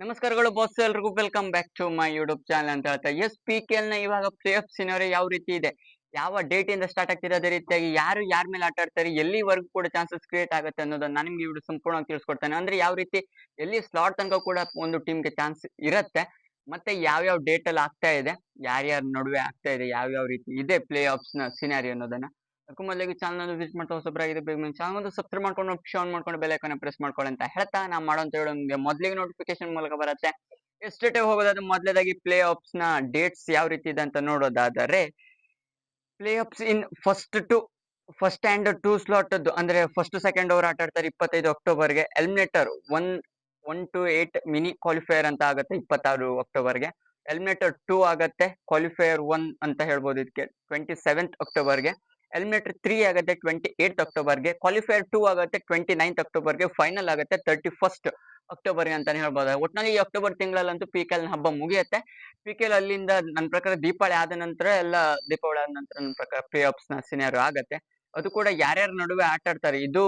ನಮಸ್ಕಾರಗಳು ಬಾಸ್ ಎಲ್ರಿಗೂ. Welcome back to my YouTube channel ಅಂತ ಹೇಳ್ತಾ ಎಸ್ ಪಿ ಕೆ ಎಲ್ನ ಇವಾಗ ಪ್ಲೇ ಆಫ್ ಸಿನಾರಿ ಯಾವ ರೀತಿ ಇದೆ? ಯಾವ ಡೇಟ್ ಇಂದ ಸ್ಟಾರ್ಟ್ ಆಗ್ತಿದೆ ಅದೇ ರೀತಿಯಾಗಿ ಯಾರು ಯಾರ ಮೇಲೆ ಆಟ ಆಡ್ತಾರೆ, ಎಲ್ಲಿವರೆಗೂ ಕೂಡ ಚಾನ್ಸಸ್ ಕ್ರಿಯೇಟ್ ಆಗುತ್ತೆ ಅನ್ನೋದನ್ನ ನಾನು ನಿಮ್ಗೆ ಇವ್ರು ಸಂಪೂರ್ಣವಾಗಿ ತಿಳಿಸ್ಕೊಡ್ತಾನೆ. ಅಂದ್ರೆ ಯಾವ ರೀತಿ ಎಲ್ಲಿ ಸ್ಲಾಟ್ ತನಕ ಕೂಡ ಒಂದು ಟೀಮ್ಗೆ ಚಾನ್ಸ್ ಇರುತ್ತೆ, ಮತ್ತೆ ಯಾವ್ಯಾವ ಡೇಟ್ ಅಲ್ಲಿ ಆಗ್ತಾ ಇದೆ ಯಾರ್ಯಾರ ನಡುವೆ ಆಗ್ತಾ ಇದೆ ಯಾವ್ಯಾವ ರೀತಿ ಇದೆ ಪ್ಲೇ ಆಫ್ಸ್ನ ಸಿನಾರಿ ಅನ್ನೋದನ್ನ. ಅದಕ್ಕೂ ಚಾನಲ್ ವಿಸಿಟ್ ಮಾಡ್ತಾ ಹೊಸಬ್ರಾಗಿದೆ ಬೇಗ ಚಾನಲ್ ಒಂದು ಸಬ್ಸ್ಕ್ರೈಬ್ ಮಾಡ್ಕೊಂಡು ಆನ್ ಮಾಡ್ಕೊಂಡು ಬೆಲೆ ಐಕಾನ್ ಪ್ರೆಸ್ ಮಾಡ್ಕೊಳ್ಳಿ ಅಂತ ಹೇಳ್ತಾ ನಾ ಮಾಡೋಂತ ಹೇಳೋ ನಿಮಗೆ ಮೊದಲಿಗೆ ನೋಟಿಫಿಕೇಶನ್ ಮೂಲಕ ಬರುತ್ತೆ. ಎಷ್ಟೇ ಹೋಗೋದಾದ್ರೆ ಮೊದಲೇದಾಗಿ ಪ್ಲೇ ಆಫ್ಸ್ನ ಡೇಟ್ಸ್ ಯಾವ ರೀತಿ ಇದೆ ಅಂತ ನೋಡೋದಾದರೆ playoffs in first two first and two slot ಅಂದ್ರೆ ಫಸ್ಟ್ ಸೆಕೆಂಡ್ ಓವರ್ ಆಟ ಆಡ್ತಾರೆ ಇಪ್ಪತ್ತೈದು ಅಕ್ಟೋಬರ್ಗೆ eliminator one one to eight mini qualifier ಅಂತ ಆಗುತ್ತೆ ಇಪ್ಪತ್ತಾರು ಅಕ್ಟೋಬರ್ಗೆ ಎಲ್ಮಿನೇಟರ್ ಟೂ ಆಗತ್ತೆ ಕ್ವಾಲಿಫೈಯರ್ ಒನ್ ಅಂತ ಹೇಳ್ಬೋದು ಇದಕ್ಕೆ ಟ್ವೆಂಟಿ ಸೆವೆಂತ್ ಅಕ್ಟೋಬರ್ಗೆ ಎಲಿಮಿನೇಟರ್ ತ್ರೀ ಆಗುತ್ತೆ ಟ್ವೆಂಟಿ ಏಟ್ ಅಕ್ಟೋಬರ್ಗೆ ಕ್ವಾಲಿಫೈಯರ್ ಟೂ ಆಗುತ್ತೆ ಟ್ವೆಂಟಿ ನೈನ್ತ್ ಅಕ್ಟೋಬರ್ಗೆ ಫೈನಲ್ ಆಗುತ್ತೆ ತರ್ಟಿ ಫಸ್ಟ್ ಅಕ್ಟೋಬರ್ಗೆ ಅಂತಾನೆ ಹೇಳ್ಬೋದು. ಒಟ್ಟಿನಲ್ಲಿ ಈ ಅಕ್ಟೋಬರ್ ತಿಂಗಳಲ್ಲಂತೂ ಪಿ ಕೆ ಹಬ್ಬ ಮುಗಿಯುತ್ತೆ. ಪಿ ಕೆ ಅಲ್ಲಿಂದ ನನ್ನ ಪ್ರಕಾರ ದೀಪಾವಳಿ ಆದ ನಂತರ ಎಲ್ಲ ದೀಪಾವಳಿ ಆದ ನಂತರ ನನ್ನ ಪ್ರಕಾರ ಪ್ಲೇ ನ ಸಿನಿಯರ್ ಆಗುತ್ತೆ. ಅದು ಕೂಡ ಯಾರ್ಯಾರ ನಡುವೆ ಆಟ ಆಡ್ತಾರೆ, ಇದು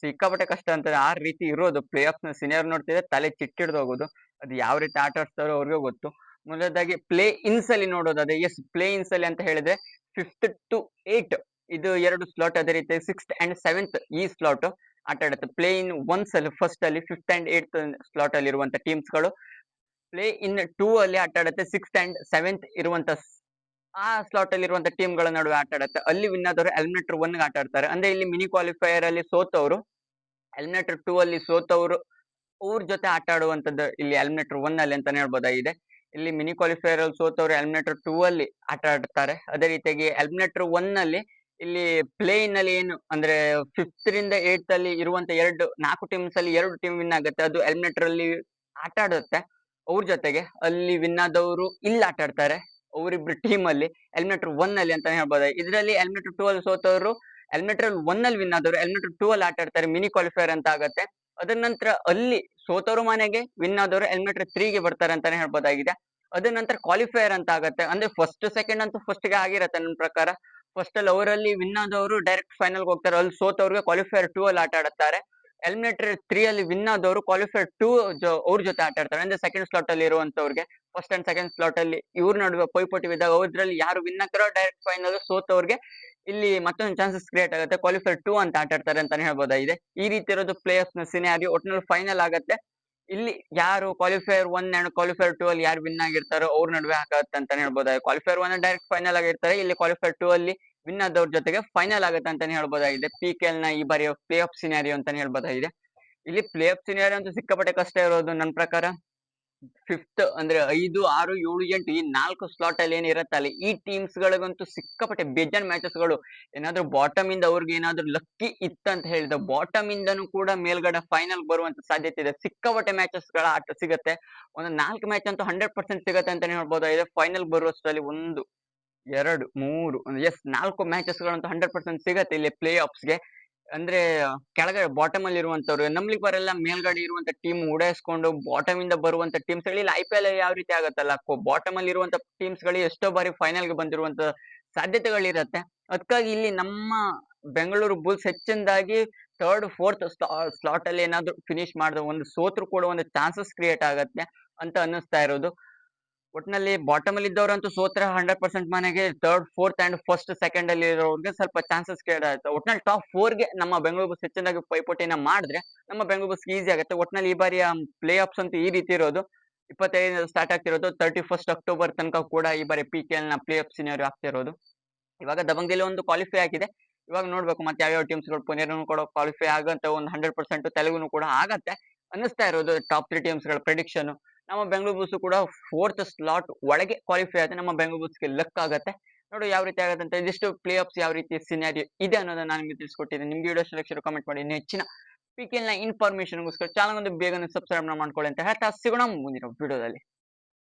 ಸಿಕ್ಕಾಪಟ್ಟೆ ಕಷ್ಟ ಅಂತ ಆ ರೀತಿ ಇರೋದು. ಪ್ಲೇ ನ ಸಿನಿಯರ್ ನೋಡ್ತಿದ್ರೆ ತಲೆ ಚಿಟ್ಟಿಡ್ದು ಹೋಗೋದು. ಅದು ಯಾವ ರೀತಿ ಆಟ ಆಡ್ತಾರೋ ಅವ್ರಿಗೆ ಗೊತ್ತು. ಮೊದಲದಾಗಿ ಪ್ಲೇ ಇನ್ಸ್ ಅಲ್ಲಿ ನೋಡೋದಾದ್ರೆ ಎಸ್ ಪ್ಲೇ ಇನ್ಸ್ ಅಲ್ಲಿ ಅಂತ ಹೇಳಿದ್ರೆ ಫಿಫ್ತ್ ಟು ಏಟ್ ಇದು ಎರಡು ಸ್ಲಾಟ್ ಅದೇ ರೀತಿ ಸಿಕ್ಸ್ತ್ ಅಂಡ್ ಸೆವೆಂತ್ ಈ ಸ್ಲಾಟ್ ಆಟ ಆಡುತ್ತೆ. ಪ್ಲೇ ಇನ್ ಒನ್ಸ್ ಅಲ್ಲಿ ಫಸ್ಟ್ ಅಲ್ಲಿ ಫಿಫ್ತ್ ಅಂಡ್ ಏಟ್ ಸ್ಲಾಟ್ ಅಲ್ಲಿ ಇರುವಂತ ಟೀಮ್ಸ್ಗಳು. ಪ್ಲೇ ಇನ್ ಟೂ ಅಲ್ಲಿ ಆಟ ಆಡುತ್ತೆ ಸಿಕ್ಸ್ತ್ ಅಂಡ್ ಸೆವೆಂತ್ ಇರುವಂತ ಆ ಸ್ಲಾಟ್ ಅಲ್ಲಿ ಇರುವಂತ ಟೀಮ್ಗಳ ನಡುವೆ ಆಟ ಆಡುತ್ತೆ. ಅಲ್ಲಿ ವಿನ್ ಆದವರು ಎಲಿಮಿನೇಟರ್ ಒನ್ ಆಟ ಆಡ್ತಾರೆ. ಅಂದ್ರೆ ಇಲ್ಲಿ ಮಿನಿ ಕ್ವಾಲಿಫೈಯರ್ ಅಲ್ಲಿ ಸೋತವರು ಎಲಿಮಿನೇಟರ್ ಟೂ ಅಲ್ಲಿ ಸೋತವರು, ಅವ್ರ ಜೊತೆ ಆಟ ಆಡುವಂತದ್ದು ಇಲ್ಲಿ ಎಲಿಮಿನೇಟರ್ ಒನ್ ಅಲ್ಲಿ ಅಂತಾನೆ ಹೇಳ್ಬೋದಾಗಿದೆ. ಇಲ್ಲಿ ಮಿನಿ ಕ್ವಾಲಿಫೈಯರ್ ಅಲ್ಲಿ ಸೋತವರು ಎಲಿಮಿನೇಟರ್ ಟೂ ಅಲ್ಲಿ ಆಟ ಆಡ್ತಾರೆ. ಅದೇ ರೀತಿಯಾಗಿ ಎಲಿಮಿನೇಟರ್ ಒನ್ ಅಲ್ಲಿ ಇಲ್ಲಿ ಪ್ಲೇನ್ ಅಲ್ಲಿ ಏನು, ಅಂದ್ರೆ ಫಿಫ್ತ್ ರಿಂದ ಏಟ್ ಅಲ್ಲಿ ಇರುವಂತ ಎರಡು, ನಾಲ್ಕು ಟೀಮ್ಸ್ ಅಲ್ಲಿ ಎರಡು ಟೀಮ್ ವಿನ್ ಆಗುತ್ತೆ. ಅದು ಎಲಿಮಿನೇಟರ್ ಅಲ್ಲಿ ಆಟ ಆಡುತ್ತೆ. ಅವ್ರ ಜೊತೆಗೆ ಅಲ್ಲಿ ವಿನ್ ಆದವರು ಇಲ್ಲಿ ಆಟ ಆಡ್ತಾರೆ. ಅವರಿಬ್ರು ಟೀಮ್ ಅಲ್ಲಿ ಎಲಿಮಿನೇಟರ್ ಒನ್ ಅಲ್ಲಿ ಅಂತಾನೆ ಹೇಳ್ಬೋದು. ಇದರಲ್ಲಿ ಎಲಿಮಿನೇಟರ್ ಟೂ ಅಲ್ಲಿ ಸೋತವರು ಎಲಿಮಿನೇಟರ್ ಒನ್ ಅಲ್ಲಿ ವಿನ್ ಆದವರು ಎಲಿಮಿನೇಟರ್ ಟೂ ಅಲ್ಲಿ ಆಟ ಆಡ್ತಾರೆ ಮಿನಿ ಕ್ವಾಲಿಫೈಯರ್ ಅಂತ ಆಗುತ್ತೆ. ಅದರ ನಂತರ ಅಲ್ಲಿ ಸೋತವರು ಮನೆಗೆ ವಿನ್ ಆದವರು ಎಲಿಮಿನೇಟರ್ ತ್ರೀಗೆ ಬರ್ತಾರೆ ಅಂತಾನೆ ಹೇಳ್ಬೋದಾಗಿದೆ. ಅದ ನಂತರ ಕ್ವಾಲಿಫೈಯರ್ ಅಂತ ಆಗುತ್ತೆ. ಅಂದ್ರೆ ಫಸ್ಟ್ ಸೆಕೆಂಡ್ ಅಂತೂ ಫಸ್ಟ್ಗೆ ಆಗಿರತ್ತೆ ನನ್ನ ಪ್ರಕಾರ. ಫಸ್ಟ್ ಅಲ್ಲಿ ಅವರಲ್ಲಿ ವಿನ್ ಆದವರು ಡೈರೆಕ್ಟ್ ಫೈನಲ್ ಹೋಗ್ತಾರೆ. ಅಲ್ಲಿ ಸೋತವ್ರಿಗೆ ಕ್ವಾಲಿಫೈಯರ್ ಟೂ ಅಲ್ಲಿ ಆಟ ಆಡುತ್ತಾರೆ. ಎಲಿಮಿನೇಟರ್ ತ್ರೀ ಅಲ್ಲಿ ವಿನ್ ಆದವರು ಕ್ವಾಲಿಫೈಯರ್ ಟೂ ಅವ್ರ ಜೊತೆ ಆಟ ಆಡ್ತಾರೆ. ಅಂದ್ರೆ ಸೆಕೆಂಡ್ ಸ್ಲಾಟ್ ಅಲ್ಲಿ ಇರುವಂತವ್ರಿಗೆ ಫಸ್ಟ್ ಅಂಡ್ ಸೆಕೆಂಡ್ ಸ್ಲಾಟ್ ಅಲ್ಲಿ ಇವ್ರ ನಡುವೆ ಪೈಪೋಟಿ ಬಿದ್ದಾಗ ಅವ್ರಲ್ಲಿ ಯಾರು ವಿನ್ ಆಗ್ತಾರೋ ಡೈರೆಕ್ಟ್ ಫೈನಲ್ ಸೋತವ್ರಿಗೆ ಇಲ್ಲಿ ಮತ್ತೊಂದು ಚಾನ್ಸಸ್ ಕ್ರಿಯೇಟ್ ಆಗುತ್ತೆ. ಕ್ವಾಲಿಫೈರ್ ಟೂ ಅಂತ ಆಟ ಆಡ್ತಾರೆ ಅಂತಾನೆ ಹೇಳ್ಬೋದಾಗಿದೆ. ಈ ರೀತಿ ಇರೋದು ಪ್ಲೇಯರ್ಸ್ನ ಸಿನಾರಿ ಒಟ್ಟಿನಲ್ಲಿ ಫೈನಲ್ ಆಗತ್ತೆ. ಇಲ್ಲಿ ಯಾರು qualifier one and qualifier two ಅಲ್ಲಿ ಯಾರು ವಿನ್ ಆಗಿರ್ತಾರೋ ಅವ್ರ ನಡುವೆ ಆಗತ್ತೆ ಅಂತಾನೆ ಹೇಳ್ಬೋದಾಗಿದೆ ಕ್ವಾಲಿಫೈಯರ್ ಒನ್ ಡೈರೆಕ್ಟ್ ಫೈನಲ್ ಆಗಿರ್ತಾರೆ, ಇಲ್ಲಿ ಕ್ವಾಲಿಫೈಯರ್ ಟೂ ಅಲ್ಲಿ ವಿನ್ ಆದವ್ರ ಜೊತೆಗೆ ಫೈನಲ್ ಆಗುತ್ತೆ ಅಂತಾನೆ ಹೇಳ್ಬೋದಾಗಿದೆ. ಪಿ ಕೆ ಎಲ್ನ ಈ ಬಾರಿ ಪ್ಲೇ ಆಫ್ ಸಿನಾರಿಯೋ ಅಂತಾನೆ ಹೇಳ್ಬೋದಾಗಿದೆ. ಇಲ್ಲಿ ಪ್ಲೇ ಆಫ್ ಸಿನಾರಿಯೋ ಅಂತೂ ಸಿಕ್ಕಾಪಟ್ಟೆ ಕಷ್ಟ ಇರೋದು ನನ್ನ ಪ್ರಕಾರ. ಫಿಫ್ತ್ ಅಂದ್ರೆ ಐದು, ಆರು, ಏಳು, ಎಂಟು ಈ ನಾಲ್ಕು ಸ್ಲಾಟ್ ಅಲ್ಲಿ ಏನ್ ಅಲ್ಲಿ ಈ ಟೀಮ್ಸ್ ಗಳಿಗಂತೂ ಸಿಕ್ಕಾಪಟ್ಟೆ ಬೇಜಾನ್ ಮ್ಯಾಚಸ್ಗಳು. ಏನಾದ್ರೂ ಬಾಟಮ್ ಇಂದ ಅವ್ರಿಗೆ ಏನಾದ್ರೂ ಲಕ್ಕಿ ಇತ್ತಂತ ಹೇಳಿದ ಬಾಟಮ್ ಇಂದನೂ ಕೂಡ ಮೇಲ್ಗಡೆ ಫೈನಲ್ ಬರುವಂತ ಸಾಧ್ಯತೆ ಇದೆ. ಸಿಕ್ಕಾಪಟ್ಟೆ ಮ್ಯಾಚಸ್ಗಳ ಆಟ ಸಿಗತ್ತೆ. ಒಂದು ನಾಲ್ಕು ಮ್ಯಾಚ್ ಅಂತೂ ಹಂಡ್ರೆಡ್ ಪರ್ಸೆಂಟ್ ಸಿಗತ್ತೆ ಅಂತಾನೆ ಹೇಳ್ಬೋದಾಗಿದೆ ಫೈನಲ್ ಬರುವಷ್ಟರಲ್ಲಿ ಒಂದು, ಎರಡು, ಮೂರು ಎಸ್ ನಾಲ್ಕು ಮ್ಯಾಚಸ್ ಗಳಂತೂ ಹಂಡ್ರೆಡ್ ಪರ್ಸೆಂಟ್ ಸಿಗತ್ತೆ ಇಲ್ಲಿ ಪ್ಲೇ ಗೆ. ಅಂದ್ರೆ ಕೆಳಗಡೆ ಬಾಟಮ್ ಅಲ್ಲಿ ಇರುವಂತವ್ರು, ನಮ್ಲಿಗೆ ಬರಲ್ಲ, ಮೇಲ್ಗಡೆ ಇರುವಂತ ಟೀಮ್ ಉಡಾಯಿಸ್ಕೊಂಡು ಬಾಟಮ್ ಇಂದ ಬರುವಂತ ಟೀಮ್ಸ್ಗಳಲ್ಲಿ ಐ ಪಿ ಎಲ್ ಯಾವ ರೀತಿ ಆಗತ್ತಲ್ಲ ಬಾಟಮ್ ಅಲ್ಲಿ ಇರುವಂತ ಟೀಮ್ಸ್ ಗಳಿಗೆ ಎಷ್ಟೋ ಬಾರಿ ಫೈನಲ್ಗೆ ಬಂದಿರುವಂತ ಸಾಧ್ಯತೆಗಳಿರತ್ತೆ. ಅದಕ್ಕಾಗಿ ಇಲ್ಲಿ ನಮ್ಮ ಬೆಂಗಳೂರು ಬುಲ್ಸ್ ಹೆಚ್ಚಿನದಾಗಿ ಥರ್ಡ್ ಫೋರ್ತ್ ಸ್ಲಾಟ್ ಅಲ್ಲಿ ಏನಾದ್ರು ಫಿನಿಶ್ ಮಾಡಿದ ಒಂದು ಸೋತ್ರು ಕೂಡ ಒಂದು ಚಾನ್ಸಸ್ ಕ್ರಿಯೇಟ್ ಆಗತ್ತೆ ಅಂತ ಅನ್ನಿಸ್ತಾ ಇರೋದು. ಒಟ್ನಲ್ಲಿ ಬಾಟಮ್ ಅಲ್ಲಿ ಇದ್ದವರಂತೂ ಸೋತ್ರೆ ಹಂಡ್ರೆಡ್ ಪರ್ಸೆಂಟ್ ಮನೆಗೆ third fourth and first second ಅಲ್ಲಿ ಇರೋರಿಗೆ ಸ್ವಲ್ಪ ಚಾನ್ಸಸ್ ಆಗುತ್ತೆ ಒಟ್ನಲ್ಲಿ ಟಾಪ್ ಫೋರ್ಗೆ ನಮ್ಮ ಬೆಂಗಳೂರು ಬಸ್ ಹೆಚ್ಚಿನಾಗಿ ಪೈಪೋಟಿನ ಮಾಡಿದ್ರೆ ನಮ್ಮ ಬೆಂಗಳೂರು ಬಸ್ ಈಸಿ ಆಗುತ್ತೆ. ಒಟ್ನಲ್ಲಿ ಈ ಬಾರಿಯ ಪ್ಲೇ ಆಫ್ಸ್ ಅಂತೂ ಈ ರೀತಿ ಇರೋದು. ಇಪ್ಪತ್ತೈದು ಸ್ಟಾರ್ಟ್ ಆಗ್ತಿರೋದು. ತರ್ಟಿ ಫಸ್ಟ್ ಅಕ್ಟೋಬರ್ ತನಕ ಕೂಡ ಈ ಬಾರಿ ಪಿ ಕೆ ಎಲ್ನ ಪ್ಲೇ ಆಫ್ ಸಿನಿಯರ್ ಆಗ್ತಿರೋದು. ಇವಾಗ ದಬಂಗದಲ್ಲಿ ಒಂದು ಕ್ವಾಲಿಫೈ ಆಗಿದೆ. ಇವಾಗ ನೋಡ್ಬೇಕು ಮತ್ತೆ ಯಾವ್ಯಾವ ಟೀಮ್ಸ್ಗಳು ಪುನರ್ನು ಕೂಡ ಕ್ವಾಲಿಫೈ ಆಗಂತ ಒಂದು ಹಂಡ್ರೆಡ್ ಪರ್ಸೆಂಟ್ ತೆಲುಗುನು ಕೂಡ ಆಗತ್ತೆ. ಅನ್ನಿಸ್ತಾ ಇರೋದು ಟಾಪ್ ತ್ರೀ ಟೀಮ್ಸ್ಗಳ ಪ್ರಿಡಿಕ್ಷನ್ ನಮ್ಮ ಬೆಂಗಳೂರು ಬುಲ್ಸ್ ಕೂಡ ಫೋರ್ತ್ ಸ್ಲಾಟ್ ಒಳಗೆ ಕ್ವಾಲಿಫೈ ಆದ್ರೆ ನಮ್ಮ ಬೆಂಗಳೂರು ಬುಲ್ಸ್ಗೆ ಲಕ್ ಆಗುತ್ತೆ. ನೋಡು ಯಾವ ರೀತಿ ಆಗುತ್ತೆ ಅಂತ ಇದಿಷ್ಟು ಪ್ಲೇ ಆಫ್ಸ್ ಯಾವ ರೀತಿ ಸಿನಾರಿ ಇದೆ ಅನ್ನೋದನ್ನ ನಾನು ನಿಮಗೆ ತಿಳಿಸ್ಕೊಟ್ಟಿದ್ದೀನಿ. ನಿಮ್ಗೆ ವಿಡಿಯೋ ಸೆಲೆಕ್ಷನ್ ಕಮೆಂಟ್ ಮಾಡಿ. ಹೆಚ್ಚಿನ ಪಿಕೆಲ್ನ ಇನ್ಫಾರ್ಮೇಶನ್ಗೋಸ್ಕರ ಚಾನಲ್ ಒಂದು ಬೇಗನೆ ಸಬ್ಸ್ಕ್ರೈಬ್ ಮಾಡ್ಕೊಳ್ಳಿ ಅಂತ ಹೇಳ್ತಾ ಸಿಗೋಣ ಮುಂದಿನ ವಿಡಿಯೋದಲ್ಲಿ